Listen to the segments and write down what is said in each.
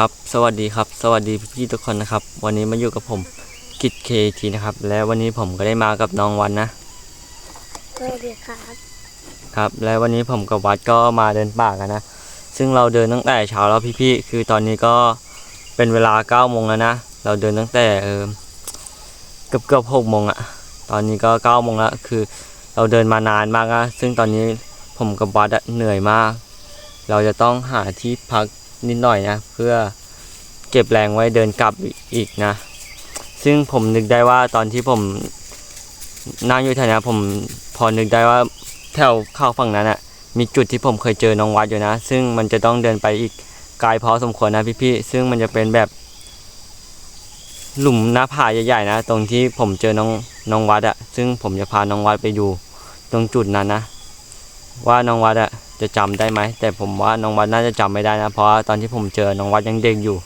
ครับสวัสดีครับ สวัสดีพี่ๆทุกคนนะครับ วันนี้มาอยู่กับผมกิจเคทีนะครับ และวันนี้ผมก็ได้มากับน้องวันนะสวัสดีครับครับ และวันนี้ผมกับวัดก็มาเดินป่ากันนะ ซึ่งเราเดินตั้งแต่เช้าแล้วพี่ๆคือตอนนี้ก็เป็นเวลา9ก้าโมงแล้วนะ เราเดินตั้งแต่เออเกือบเกือบหกโมงอะตอนนี้ก็9ก้าโมงแล้วคือเราเดินมานานมากนะซึ่งตอนนี้ผมกับวัดอะเหนื่อยมาก เราจะต้องหาที่พัก นิดหน่อยนะ เพื่อเก็บแรงไว้เดินกลับอีกนะ ซึ่งผมนึกได้ว่าตอนที่ผมนั่งอยู่แถวนี้ผมพอนึกได้ว่าแถวเข้าฝั่งนั้นอะมีจุดที่ผมเคยเจอน้องวัดอยู่นะ ซึ่งมันจะต้องเดินไปอีกไกลพอสมควรนะพี่ๆซึ่งมันจะเป็นแบบ หลุมหน้าผาใหญ่ๆนะ ตรงที่ผมเจอน้องน้องวัดอะซึ่งผมจะพาน้องวัดไปดูตรงจุดนั้นนะ ว่าน้องวัดอะ จะจำได้ไหม แต่ผมว่าน้องวัดน่าจะจำไม่ได้นะ เพราะว่าตอนที่ผมเจอน้องวัดยังเด็กอยู่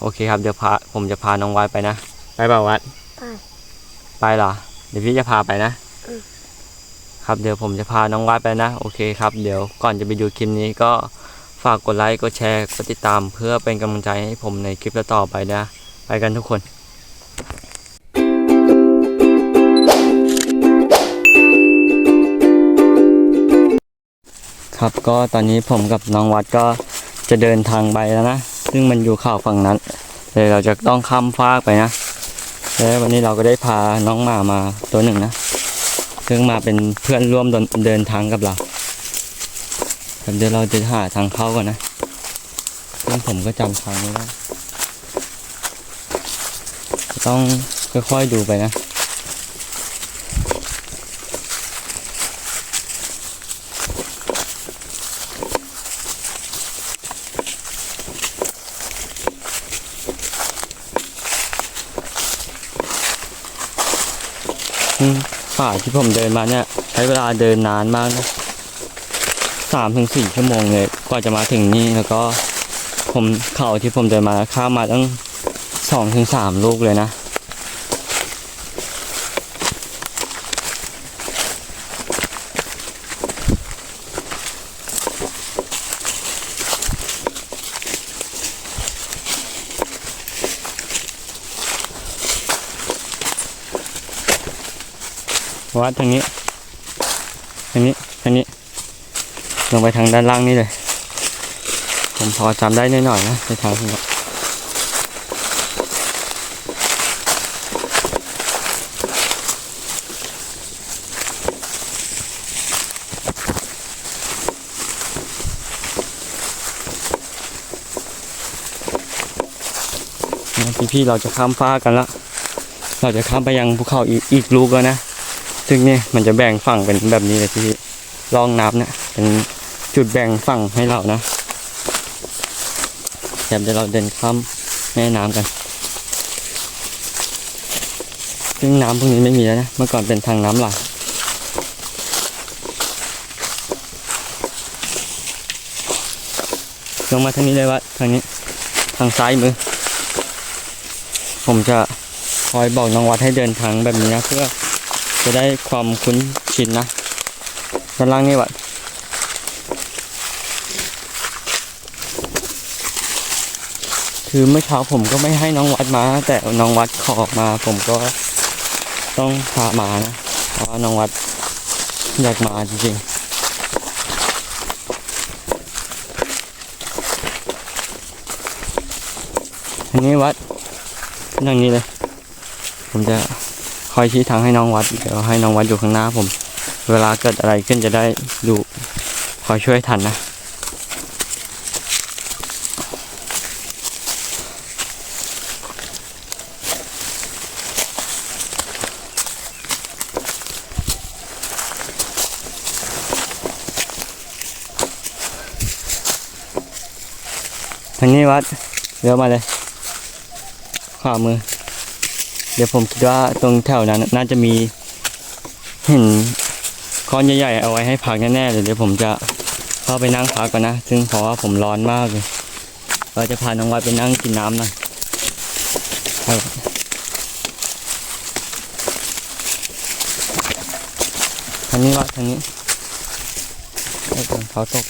โอเคครับเดี๋ยวพาผมจะพาน้องวัดไปนะไปเปล่าวัดไปไปเหรอเดี๋ยวพี่จะพาไปนะอืมครับเดี๋ยวผมจะพาน้องวัดไปนะ โอเคครับ เดี๋ยวก่อนจะไปดูคลิปนี้ก็ฝากกดไลค์กดแชร์กดติดตามเพื่อเป็นกำลังใจให้ผมในคลิปต่อๆไปนะ ไปกันทุกคน ครับก็ตอนนี้ผมกับน้องวัดก็จะเดินทางไปแล้วนะ ซึ่งมันอยู่ข่าวฝั่งนั้นเลยเราจะต้องข้ามฟากไปนะแล้ววันนี้เราก็ได้พาน้องหมามาตัวหนึ่งนะซึ่งมาเป็นเพื่อนร่วมเดินทางกับเราเดี๋ยวเราจะหาทางเข้าก่อนนะซึ่งผมก็จำทางไม่ได้ต้องค่อยๆดูไปนะ อืมป่า ที่ผมเดินมาเนี่ย ใช้เวลาเดินนานมากนะสามถึงสี่ชั่วโมงเลยกว่าจะมาถึงนี่แล้วก็ผมเขาที่ผมเดินมาข้ามมาตั้งสองถึงสามลูกเลยนะ วัดทางนี้ทางนี้ทางนี้ ลงไปทางด้านล่างนี่เลย ผมพอจำได้นิดหน่อยนะในทางนี้พี่ๆเราจะข้ามฟ้ากันล้วเราจะข้ามไปยังภูเขาอีกอีกลูกแล้วนะ ซึ่งเนี่ยมันจะแบ่งฝั่งเป็นแบบนี้เลยที่ร่องน้ำเนี่ยเป็นจุดแบ่งฝั่งให้เรานะเดี๋ยวเราเดินข้ามแม่น้ำกัน ซึ่งน้ำพวกนี้ไม่มีแล้วนะ เมื่อก่อนเป็นทางน้ำหลากลงมาทางนี้เลยวะทางนี้ทางซ้ายมือ ผมจะคอยบอกน้องวัดให้เดินทางแบบนี้นะเพื่อ จะได้ความคุ้นชินนะด้านล่างนี่วัดคือเมื่อเช้าผมก็ไม่ให้น้องวัดมา แต่น้องวัดขอมา ผมก็ต้องพามานะเพราะว่าน้องวัดอยากมาจริงๆอันนี้วัดนั่งนี้เลย ผมจะ คอยชี้ทางให้น้องวัดเดี๋ยวให้น้องวัดอยู่ข้างหน้าผม เวลาเกิดอะไรขึ้นจะได้ดูคอยช่วยทันนะทางนี้วัดเลี้ยวมาเลยขวามือ ดี๋ยวผมคิดว่าตรงแถวนั้นน่าจะมีหินก้อนใหญ่ๆเอาไว้ให้พักแน่ๆเลยเดี๋ยวผมจะเข้าไปนั่งพักก่อนนะ ซึ่งเพราะว่าผมร้อนมากเลยเราจะพาน้องวัดไปนั่งกินน้ำหน่อยทางนี้วัดทางนี้ไอ้ตรงเขาตก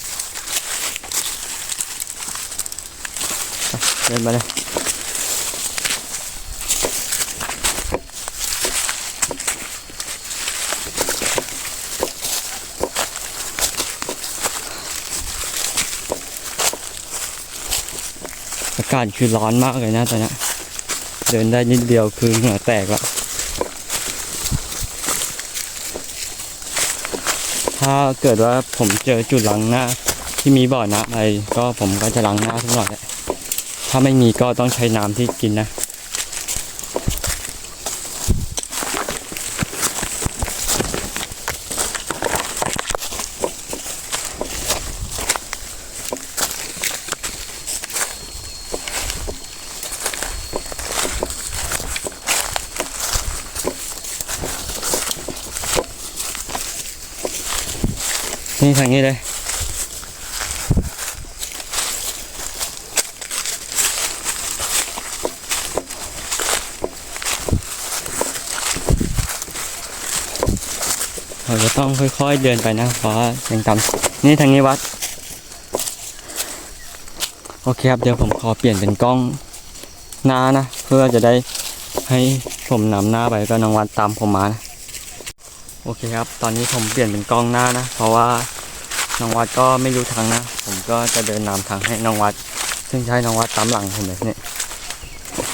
เดินมาเลย อากาศคือร้อนมากเลยนะตอนนี้เดินได้นิดเดียวคือเหงื่อแตกแล้วถ้าเกิดว่าผมเจอจุดล้างหน้าที่มีบ่อน้ำอะไรก็ผมก็จะล้างหน้าทุกหน่อยแหละถ้าไม่มีก็ต้องใช้น้ำที่กินนะ เราจะต้องค่อยๆเดินไปนะเพราะยังต่ำนี่ทางนี้วัด โอเคครับเดี๋ยวผมขอเปลี่ยนเป็นกล้องหน้านะ เพื่อจะได้ให้ผมนำหน้าไปก็น้องวัดตามผมมานะโอเคครับ ตอนนี้ผมเปลี่ยนเป็นกล้องหน้านะ เพราะว่าน้องวัดก็ไม่รู้ทางนะ ผมก็จะเดินนำทางให้น้องวัด ซึ่งให้น้องวัดตามหลังผมเลยนี่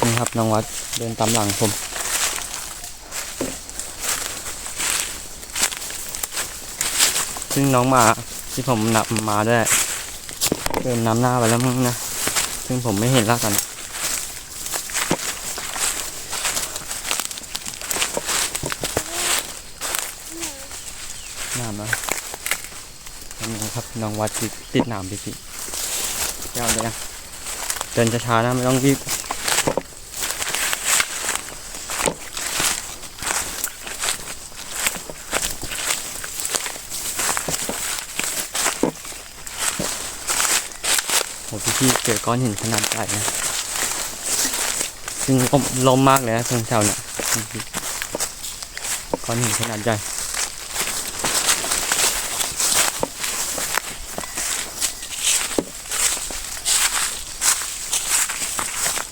นี่ครับน้องวัดเดินตามหลังผม ซึ่งน้องมาที่ผมนำมาด้วยเดินนำหน้าไปแล้วมั้งนะ ซึ่งผมไม่เห็นแล้วกันน้ำนะนี่ครับน้องวัดติดติดน้ำพี่พี่แก้วเลยนะเดินช้าๆนะไม่ต้องรีบโอ้พี่พี่ เจอก้อนหินขนาดใหญ่นะซึ่งลมลมมากเลยนะตรงแถวเนี่ยพี่ก้อนหินขนาดใหญ่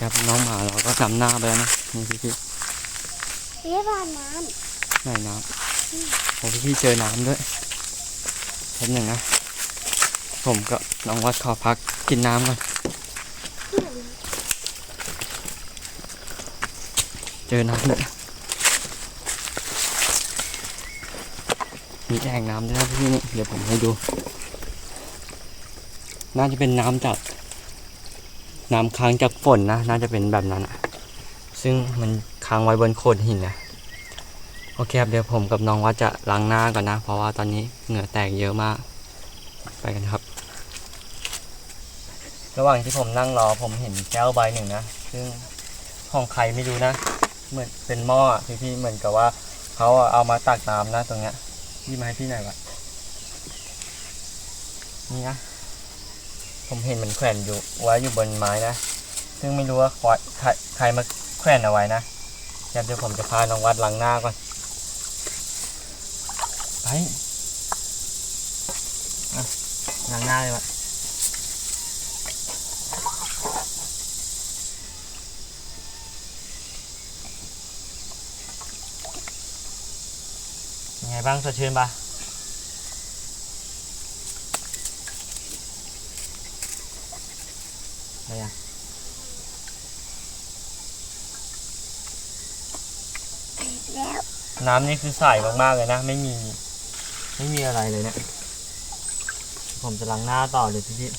ครับน้องหมาเราก็จำหน้าไปแล้วนะนี่พี่พี่เรียกว่าน้ไหนน้ำโอ้พี่พี่เจอน้ำด้วยแป๊บหนึ่งนะผมก็น้องวัดขอพักกินน้ำก่อน เจอน้ำด้วยมีแอ่งน้ำด้วยนะพี่นี่เดี๋ยวผมให้ดู น่าจะเป็นน้ำจากน้ำค้างจากฝนนะ น่าจะเป็นแบบนั้นอะซึ่งมันค้างไว้บนโขดหินนะโอเคครับเดี๋ยวผมกับน้องวัดจะล้างหน้าก่อนนะ เพราะว่าตอนนี้เหงื่อแตกเยอะมาก ไปกันครับ ระหว่างที่ผมนั่งรอผมเห็นแก้วใบหนึ่งนะ ซึ่งของใครไม่รู้นะ เหมือนเป็นหม้ออะพี่เหมือนกับว่าเขาเอามาตักน้ำนะตรงเนี้ยพี่มาให้พี่หน่อยวะนี่นะผมเห็นมันแขวนอยู่ไว้อยู่บนไม้นะ ซึ่งไม่รู้ว่าใครใครมาแขวนเอาไว้นะเดี๋ยวผมจะพาน้องวัดล้างหน้าก่อนไปอะล้างหน้าเลยวะยังไง บ้างสดชื่นปะอะไรอะำแล้วน้ำนี่คือใสมากๆเลยนะ ไม่มี ไม่มีอะไรเลยเนะี่ยผมจะล้างหน้าต่อเลยพี่พี่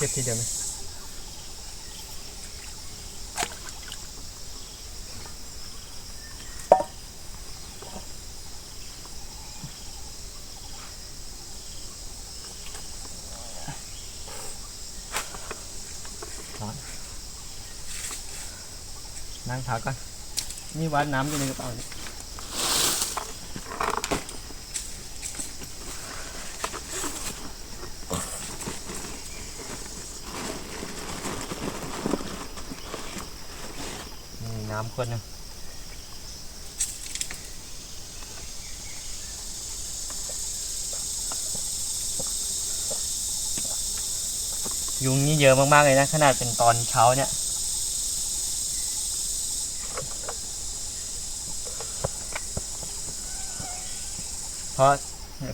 เก็บทีเดียวไหมนนั่งพักก่อนนี่วัดน้ำอยู่ในกระเป๋านี่ำข วดหนึงยุงนี่เยอะมากๆเลยนะ ขนาดเป็นตอนเช้าเนี่ย เพราะ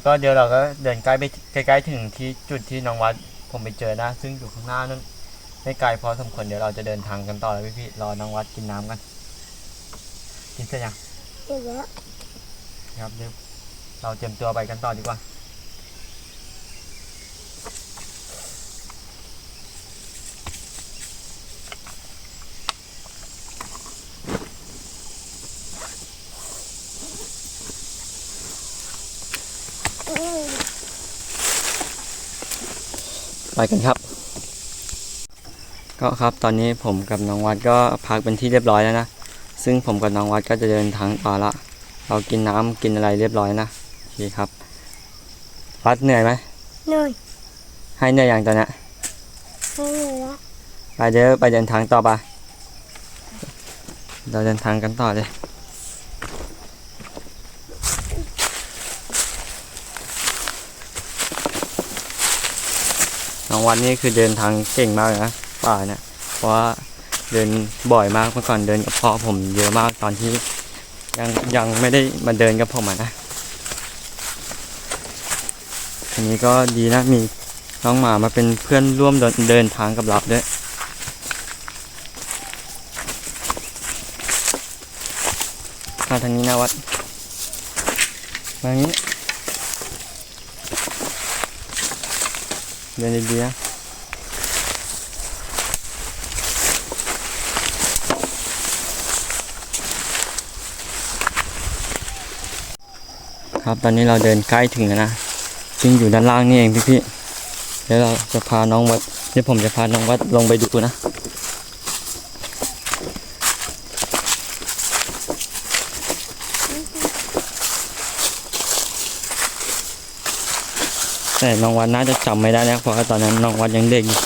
ก็เดี๋ยวเราก็เดินใกล้ไปใกล้ๆถึงที่จุดที่น้องวัดผมไปเจอนะ ซึ่งอยู่ข้างหน้านั่นไม่ไกลพอสมควรเดี๋ยวเราจะเดินทางกันต่อแล้วพี่ๆรอน้องวัดกินน้ำกัน กินเสร็จยังเสร็จแล้วครับเดี๋ยวเราเตรียมตัวไปกันต่อดีกว่าอืมไปกันครับ ก็ครับตอนนี้ผมกับน้องวัดก็พักเป็นที่เรียบร้อยแล้วนะ ซึ่งผมกับน้องวัดก็จะเดินทางต่อละ เรากินน้ำกินอะไรเรียบร้อยนะโอเคครับ วัดเหนื่อยไหมเหนื่อยให้เหนื่อยอย่างตอนเนี้ยไม่เหนื่อยแล้วไปเดี๋ยวไปเดินทางต่อไปเราเดินทางกันต่อเลยน้องวันนี้คือเดินทางเก่งมากเลยนะป่าเนี่ยเพราะว่า เดินบ่อยมากเมื่อก่อนเดินกับพ่อผมเยอะมากตอนที่ยังยังไม่ได้มาเดินกับผมอะนะทีนี้ก็ดีนะมีน้องหมามาเป็นเพื่อนร่วมเดินเดินทางกับเราด้วยมาทางนี้นะวัดมาทางนี้เดินดีๆนะ ครับตอนนี้เราเดินใกล้ถึงแล้วนะซึ่งอยู่ด้านล่างนี่เองพี่ๆเดี๋ยวเราจะพาน้องวัดเดี๋ยวผมจะพาน้องวัดลงไปดูนะแต่น้องวัดน่าจะจำไม่ได้นะเพราะว่าตอนนั้นน้องวัดยังเด็กอยู่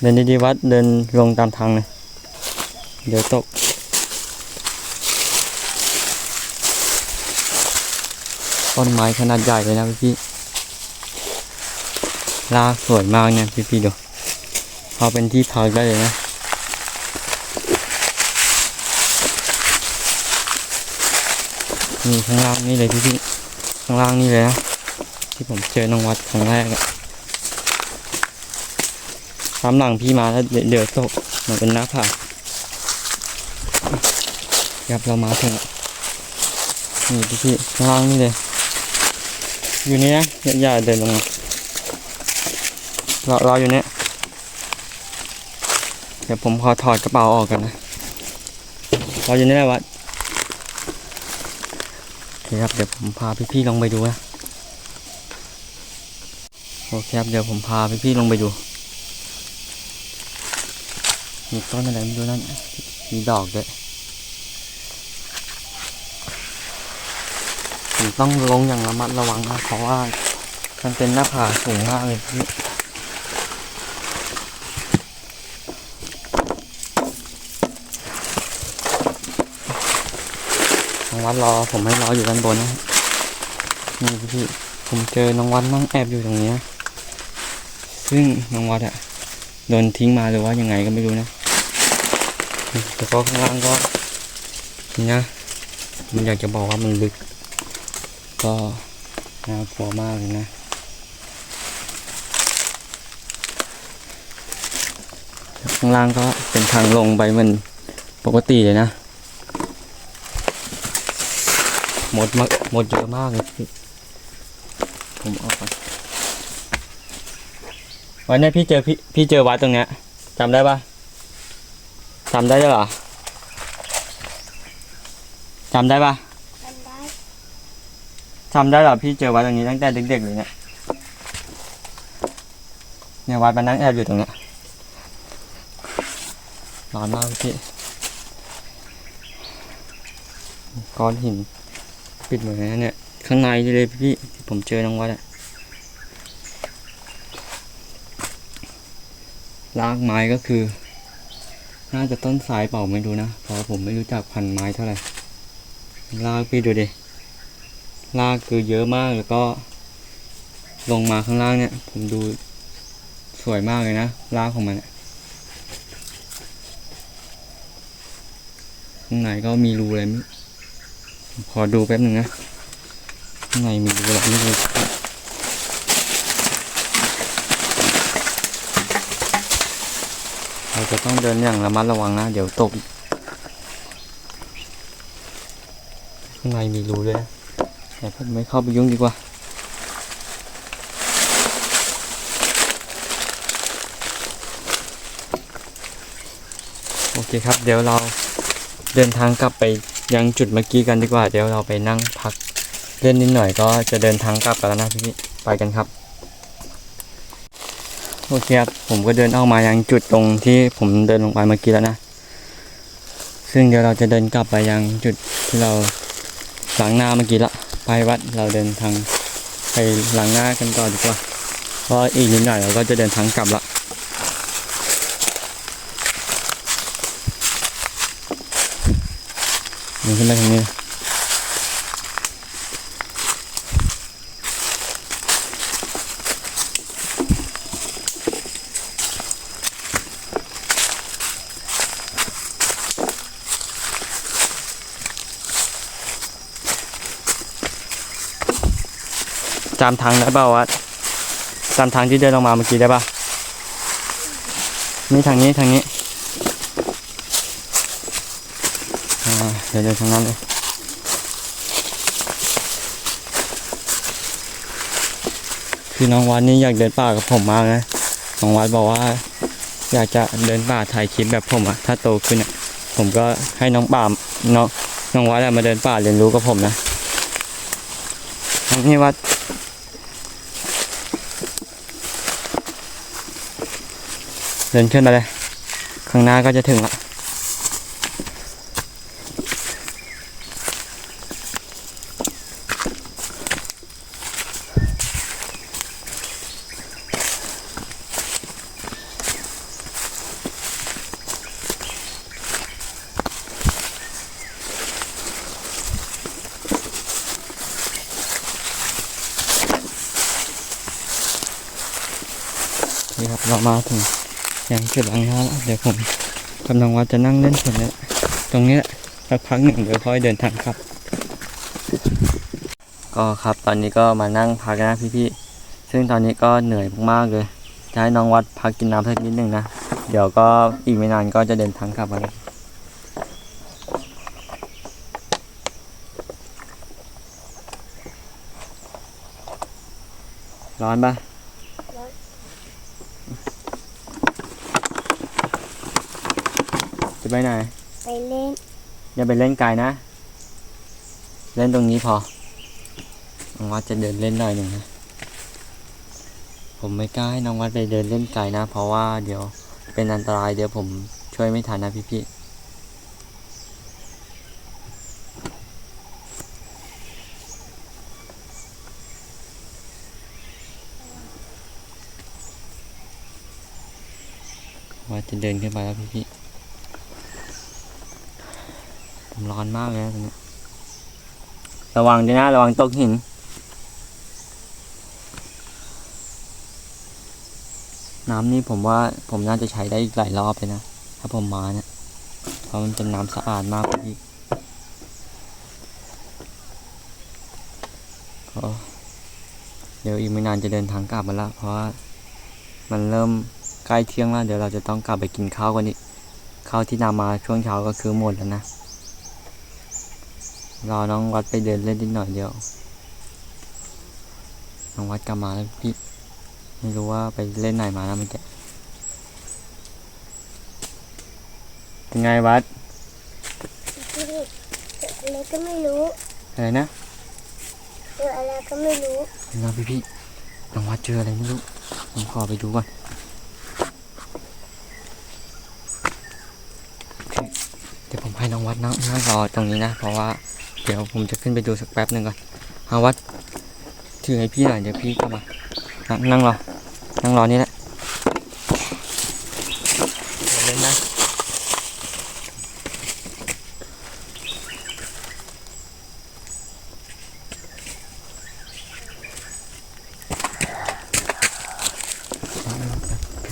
เดินดีๆวัดเดินลงตามทางเลย เดี๋ยวตก ต้นไม้ขนาดใหญ่เลยนะพี่ลากสวยมากเนี่ยพี่ๆดูเอาเป็นที่พักได้เลยนะนี่ข้างล่างนี่เลยพี่พี่ข้างล่างนี่เลยนะที่ผมเจอน้องวัดครั้งแรกอะตามหลังพี่มาแล้วเดี๋ยวเดี๋ยวตกมันเป็นหน้าผา ครับเรามาถึงนี่พี่ข้างล่างนี่เลยอยู่นี่นะอย่าอย่าเดินลงมาเราเราอยู่เนี่ยเดี๋ยวผมขอถอดกระเป๋าออกกันนะเราอยู่นี่แหละวัดโอเคครับเดี๋ยวผมพาพี่ๆลงไปดูนะโอเคครับเดี๋ยวผมพาพี่ๆลงไปดูมีต้นอะไรไม่รู้นั่นมีดอกด้วยผม ต้องลงอย่างระมัดระวังนะเพราะว่า มันเป็นหน้าผาสูงมากเลยพี่ทางวัดรอผมให้รออยู่ด้านบนนะนี่พี่ผมเจอน้องวัดนั่งแอบอยู่ตรงนี้ซึ่งน้องวัดอะโดนทิ้งมาหรือว่ายังไงก็ไม่รู้นะแล้วก็ข้างล่างก็นี่นะมันอยากจะบอกว่ามันลึก ก็น่ากลัวมากเลยนะ ข้างล่างก็เป็นทางลงไปเหมันปกติเลยนะหมดมากหมดเยอะมากเลยพี่ผมเอาไปวันนี้พี่เจอพี่พี่เจอวัดตรงเนี้ยจำได้ปะจำได้ด้วยเหรอจำได้ปะ จำได้เหรอพี่เจอวัดตรงนี้ตั้งแต่เด็กๆเลยเนี่ยเนี่ยวัดมานั่งแอบอยู่ตรงเนี้ยร้อนมากพี่ก้อนหินปิดหมดเลยนะเนี่ย ข้างในเลยพี่ที่ผมเจอน้องวัดอะรากไม้ก็คือ น่าจะต้นสายเปล่าไม่รู้นะเพราะผมไม่รู้จักพันไม้เท่าไหร่รากพี่ดูดิ รากคือเยอะมากแล้วก็ ลงมาข้างล่างเนี่ย ผมดูสวยมากเลยนะรากของมันข้างในก็มีรูอะไรม่ผมขอดูแป๊บหนึ่งนะข้างในมีรูอะไรไม่รู้เราจะต้องเดินอย่างระมัดระวังนะ เดี๋ยวตกข้างในมีรูเลยนะ แต่ผมไม่เข้าไปยุ่งดีกว่า โอเคครับ เดี๋ยวเราเดินทางกลับไปยังจุดเมื่อกี้กันดีกว่า เดี๋ยวเราไปนั่งพักเล่นนิดหน่อยก็จะเดินทางกลับแล้วนะพี่ไปกันครับ โอเคครับ ผมก็เดินออกมายังจุดตรงที่ผมเดินลงไปเมื่อกี้แล้วนะ ซึ่งเดี๋ยวเราจะเดินกลับไปยังจุดที่เราล้างหน้าเมื่อกี้ละ ไปวัดเราเดินทางไปหลังหน้ากันก่อนดีกว่า เพราะอีกนิดหน่อยเราก็จะเดินทางกลับละมันขึ้นไปทางนี้ จำทางได้เปล่าวะจำทางที่เดินลงมาเมื่อกี้ได้ปะนี่ทางนี้ทางนี้เดี๋ยวเดินทางนั้นเลยคือน้องวัดนี่อยากเดินป่ากับผมมากนะน้องวัดบอกว่า อยากจะเดินป่าถ่ายคลิปแบบผมอะถ้าโตขึ้นอะผมก็ให้น้องป่าน้องน้องวัดอะมาเดินป่าเรียนรู้กับผมนะนี่วัด เดินขึ้นมาเลย ข้างหน้าก็จะถึงละนี่ครับเรามาถึง ยังจุดล้างหน้าแล้วเดี๋ยวผมกำลังว่าจะนั่งเล่นส่วนนี้ตรงนี้สักพักหนึ่งเดี๋ยวค่อยเดินทางครับ ก็ครับตอนนี้ก็มานั่งพักนะพี่ๆซึ่งตอนนี้ก็เหนื่อยมากๆเลยจะให้น้องวัดพักกินน้ำสักนิดหนึ่งนะ เดี๋ยวก็อีกไม่นานก็จะเดินทางกลับมาแล้วร้อนปะ จะ ไปไหน ไปเล่น อย่าไปเล่นไกลนะ เล่นตรงนี้พอน้องวัดจะเดินเล่นหน่อยหนึ่งนะ ผมไม่กล้าให้น้องวัดไปเดินเล่นไกลนะ เพราะว่าเดี๋ยวเป็นอันตรายเดี๋ยวผมช่วยไม่ทันนะพี่ๆว่าจะเดินขึ้นไปแล้วพี่ๆ ผม ร้อนมากเลยนะตรงนี้ระวังด้วยนะระวังตกหิน น้ำนี่ผมว่าผมน่าจะใช้ได้อีกหลายรอบเลยนะ ถ้าผมมาเนี่ยเพราะมันเป็นน้ำสะอาดมากพี่เดี๋ยวอีกไม่นานจะเดินทางกลับมาแล้วเพราะว่ามันเริ่มใกล้เที่ยงแล้ว เดี๋ยวเราจะต้องกลับไปกินข้าวกันอีกข้าวที่นำมาช่วงเช้าก็คือหมดแล้วนะ รอน้องวัดไปเดินเล่นนิดหน่อยเดียว น้องวัดกลับมาแล้วพี่ ไม่รู้ว่าไปเล่นไหนมาแล้วเมันจะเป็นไงวัดที่เกิดอะไรก็ไม่รู้อะไรนะเกิดอะไรก็ไม่รู้เป็นไงพี่พี่น้องวัดเจออะไรไม่รู้ ผมขอไปดูก่อนเดี๋ยวผมให้น้องวัดนั่งนั่งรอตรงนี้นะ เพราะว่า เดี๋ยวผมจะขึ้นไปดูสักแป๊บหนึ่งก่อนหาวัดถือให้พี่หน่อยเดี๋ยวพี่ก็มานั่งนั่งรอ นั่งรอนี่แหละเล่นนะ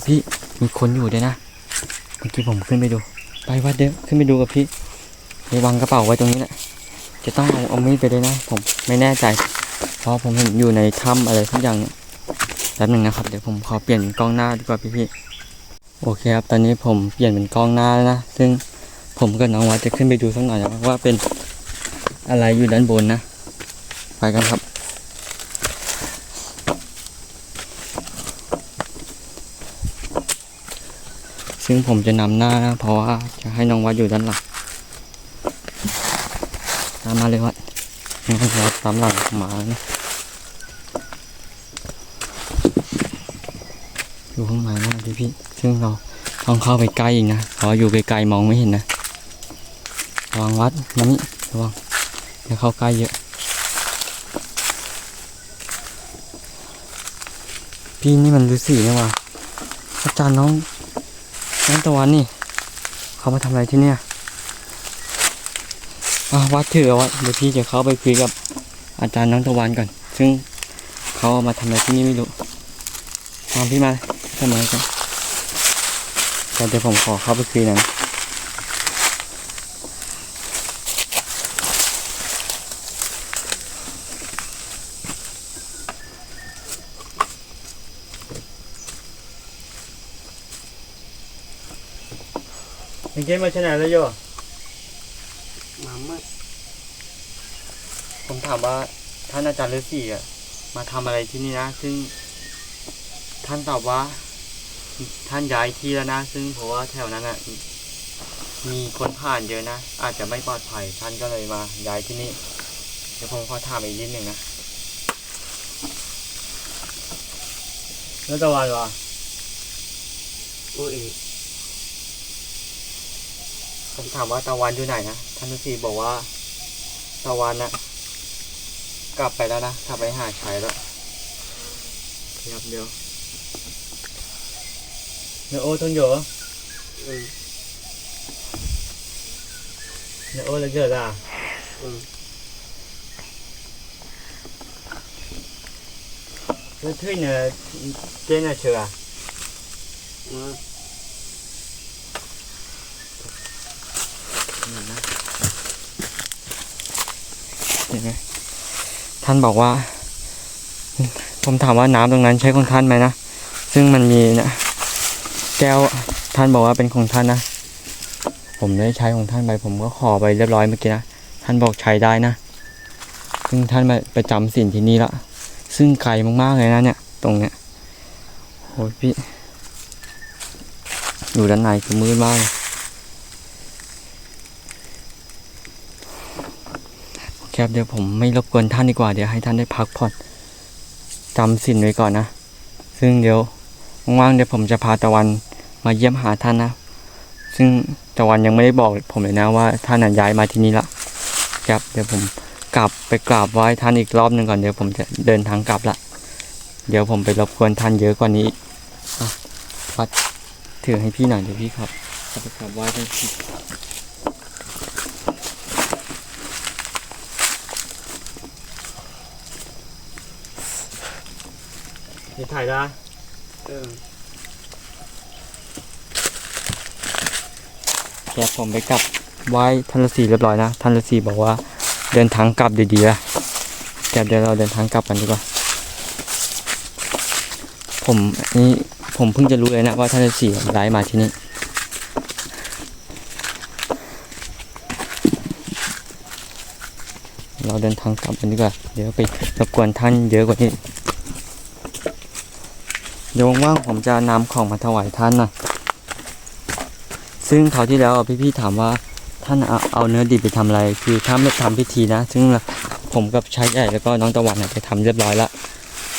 พี่มีคนอยู่ด้วยนะ เมื่อกี้ผมขึ้นไปดู ไปวัดเดี๊ยวขึ้นไปดูกับพี่ไปวางกระเป๋าไว้ตรงนี้แหละ จะต้องเอาเอามีดไปด้วยนะ ผมไม่แน่ใจ เพราะผมเห็นอยู่ในถ้ำอะไรทุกอย่างแป๊บหนึ่งนะครับ เดี๋ยวผมขอเปลี่ยนกล้องหน้าดีกว่าพี่พี่ๆโอเคครับ ตอนนี้ผมเปลี่ยนเป็นกล้องหน้าแล้วนะ ซึ่งผมกับน้องวัดจะขึ้นไปดูสักหน่อยนะว่าเป็นอะไรอยู่ด้านบนนะ ไปกันครับ ซึ่งผมจะนำหน้านะเพราะว่าจะให้น้องวัดอยู่ด้านหลังามมาเลยวัดน้องวัดตามหลังหมานะอยู่ข้างในนะพี่พี่ซึ่งเราต้องเข้าไปใกล้อีกนะเพราะอยู่ไกลๆมองไม่เห็นนะระวังวัดมานี่ระวังอย่าเข้าใกล้เยอะ พี่นี่มันฤาษีนี่ว่าอาจารย์น้องน้องตะวันนี่ เขามาทำอะไรที่เนี่ย วัดถือเอาวัดเดี๋ยวพี่จะเข้าไปคุยกับอาจารย์น้องตะวันก่อน ซึ่งเขาเอามาทำอะไรที่นี่ไม่รู้ตามพี่มาเลยเข้ามากันแต่เดี๋ยวผมขอเข้าไปคุยหน่อยนะยังเกมมาชนะแล้วโย มาเมื่อ ผม ถามว่าท่านอาจารย์ฤาษีอะ มาทำอะไรที่นี่นะ ซึ่ง ท่านตอบว่า ท่านย้ายที่แล้วนะ ซึ่งเพราะว่าแถวนั้นอะ มีคนผ่านเยอะนะ อาจจะไม่ปลอดภัย ท่านก็เลยมาย้ายที่นี่ เดี๋ยวผมขอถามอีกนิดหนึ่งนะแล้วตะวันวะโอ้ยผมถามว่าตะวันอยู่ไหนนะ ท่านฤาษีบอกว่าตะวันน่ะ กลับไปแล้วนะกลับไปหาชัยแล้วเดี๋ยวเดี๋ยวเดี๋ยวโอ้ต้องอยู่เออเดี๋ยวโอ้เลยเกิดอะเออแล้วที่เนี่ย ท่านบอกว่า ผมถามว่าน้ำตรงนั้นใช้ของท่านไหมนะ ซึ่งมันมีนะแก้วท่านบอกว่าเป็นของท่านนะ ผมได้ใช้ของท่านไป ผมก็ขอไปเรียบร้อยเมื่อกี้นะ ท่านบอกใช้ได้นะ ซึ่งท่านมาประจำศีลที่นี่ละ ซึ่งไกลมากๆเลยนะเนี่ย ตรงเนี้ยโอ้ยพี่อยู่ด้านในคือมืดมากเลย ครับเดี๋ยวผมไม่รบกวนท่านดีกว่าเดี๋ยวให้ท่านได้พักผ่อนจำศีลไว้ก่อนนะ ซึ่งเดี๋ยวว่างๆเดี๋ยวผมจะพาตะวันมาเยี่ยมหาท่านนะ ซึ่งตะวันยังไม่ได้บอกผมเลยนะว่าท่านน่ะย้ายมาที่นี่ละครับเดี๋ยวผมกลับไปกราบไหว้ท่านอีกรอบหนึ่งก่อนเดี๋ยวผมจะเดินทางกลับละเดี๋ยวผมไปรบกวนท่านเยอะกว่านี้อะพัดถือให้พี่หน่อยเดี๋ยวพี่ครับจะไปกราบไหว้ท่าน พี่นี่ถ่ายได้เออครับผมไปกลับไหว้ท่านฤาษีเรียบร้อยนะท่านฤาษีบอกว่าเดินทางกลับดีๆนะแกเดี๋ยวเราเดินทางกลับกันดีกว่า ผมนี่ผมเพิ่งจะรู้เลยนะว่าท่านฤาษีย้ายมาที่นี่เราเดินทางกลับกันดีกว่า เดี๋ยวไปรบกวนท่านเยอะกว่านี้ เดี๋ยวว่างๆผมจะนำของมาถวายท่านนะซึ่งคราที่แล้วพี่ๆถามว่าท่านเอาเอาเนื้อดิบไปทำอะไร คือถ้าไม่ทำพิธีนะ ซึ่งผมกับชายใหญ่แล้วก็น้องตะวันไปทำเรียบร้อยล้ว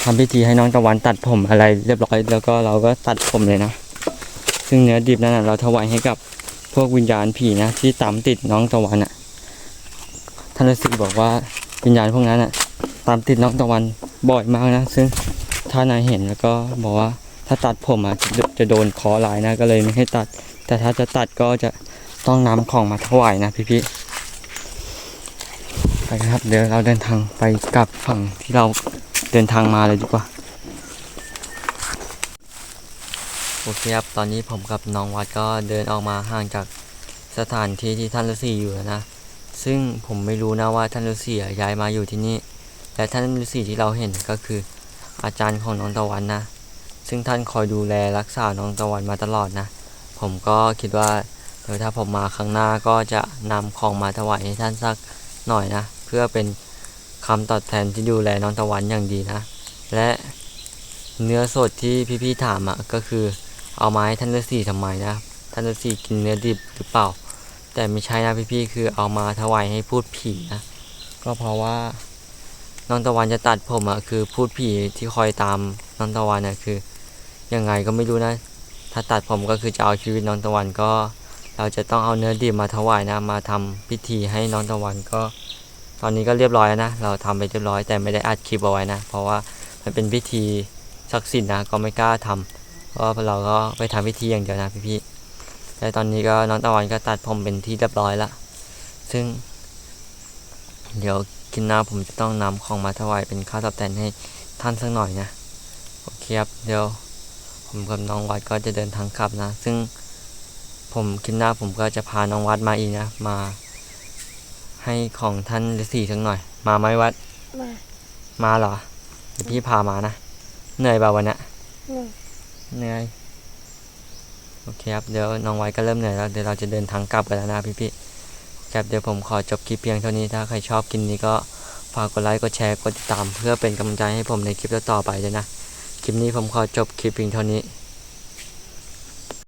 ทำพิธีให้น้องตะวันตัดผมอะไร เรียบร้อย แล้วก็เราก็ตัดผมเลยนะ ซึ่งเนื้อดิบนั้นเราถวายให้กับพวกวิญญาณผีนะที่ตามติดน้องตะวันอะ ท่านฤาษีบอกว่าวิญญาณพวกนั้นอะ ตามติดน้องตะวันบ่อยมากนะ ซึ่ง ท่านนายเห็นแล้วก็บอกว่าถ้าตัดผมอะจะจะโดนคอลายนะก็เลยไม่ให้ตัด แต่ถ้าจะตัดก็จะต้องนำของมาถวายนะพี่ๆไปครับเดี๋ยวเราเดินทางไปกลับฝั่งที่เราเดินทางมาเลยดีกว่าโอเคครับ ตอนนี้ผมกับน้องวัดก็เดินออกมาห่างจากสถานที่ที่ท่านฤาษีอยู่นะ ซึ่งผมไม่รู้นะว่าท่านฤาษีย้ายมาอยู่ที่นี่ และท่านฤาษีที่เราเห็นก็คือ อาจารย์ของน้องตะวันนะ ซึ่งท่านคอยดูแลรักษาน้องตะวันมาตลอดนะ ผมก็คิดว่าเดี๋ยวถ้าผมมาครั้งหน้าก็จะนำของมาถวายให้ท่านสักหน่อยนะ เพื่อเป็นคำตอบแทนที่ดูแลน้องตะวันอย่างดีนะ และเนื้อสดที่พี่ๆถามอะก็คือเอามาให้ท่านฤาษีทำไมนะ ท่านฤาษีกินเนื้อดิบหรือเปล่า แต่ไม่ใช่นะพี่ๆคือเอามาถวายให้พูดผีนะ ก็เพราะว่า น้องตะวันจะตัดผมอะคือพูดผีที่คอยตามน้องตะวันเนี่ยคือยังไงก็ไม่รู้นะ ถ้าตัดผมก็คือจะเอาชีวิตน้องตะวันก็ เราจะต้องเอาเนื้อดิบมาถวายนะมาทำพิธีให้น้องตะวันก็ ตอนนี้ก็เรียบร้อยนะเราทำไปเรียบร้อยแต่ไม่ได้อัดคลิปเอาไว้นะ เพราะว่ามันเป็นพิธีศักดิ์สิทธิ์นะก็ไม่กล้าทำเพราะว่าเราก็ไปทำพิธีอย่างเดียวนะพี่ๆแต่ตอนนี้ก็น้องตะวันก็ตัดผมเป็นที่เรียบร้อยละซึ่งเดี๋ยว กินหน้าผมจะต้องนำของมาถวายเป็นค่าตอบแทนให้ท่านสักหน่อยนะ โอเคครับ เดี๋ยว ผมกับน้องวัดก็จะเดินทางกลับนะ ซึ่งผมคลิปหน้าผมก็จะพาน้องวัดมาอีกนะ มา ให้ของท่านฤาษีสักหน่อย มาไหมวัด มา มาเหรอเดี๋ยวพี่พามานะ เหนื่อยเปล่าวันเนี้ยหนึ่งเหนื่อย โอเคครับ เดี๋ยวน้องวัดก็เริ่มเหนื่อยแล้ว เดี๋ยวเราจะเดินทางกลับกันแล้วนะพี่ๆ ครับเดี๋ยวผมขอจบคลิปเพียงเท่านี้ถ้าใครชอบคลิปนี้ก็ฝากกดไลค์กดแชร์กดติดตาม เพื่อเป็นกำลังใจให้ผมในคลิปต่อไปด้วยนะ คลิปนี้ผมขอจบคลิปเพียงเท่านี้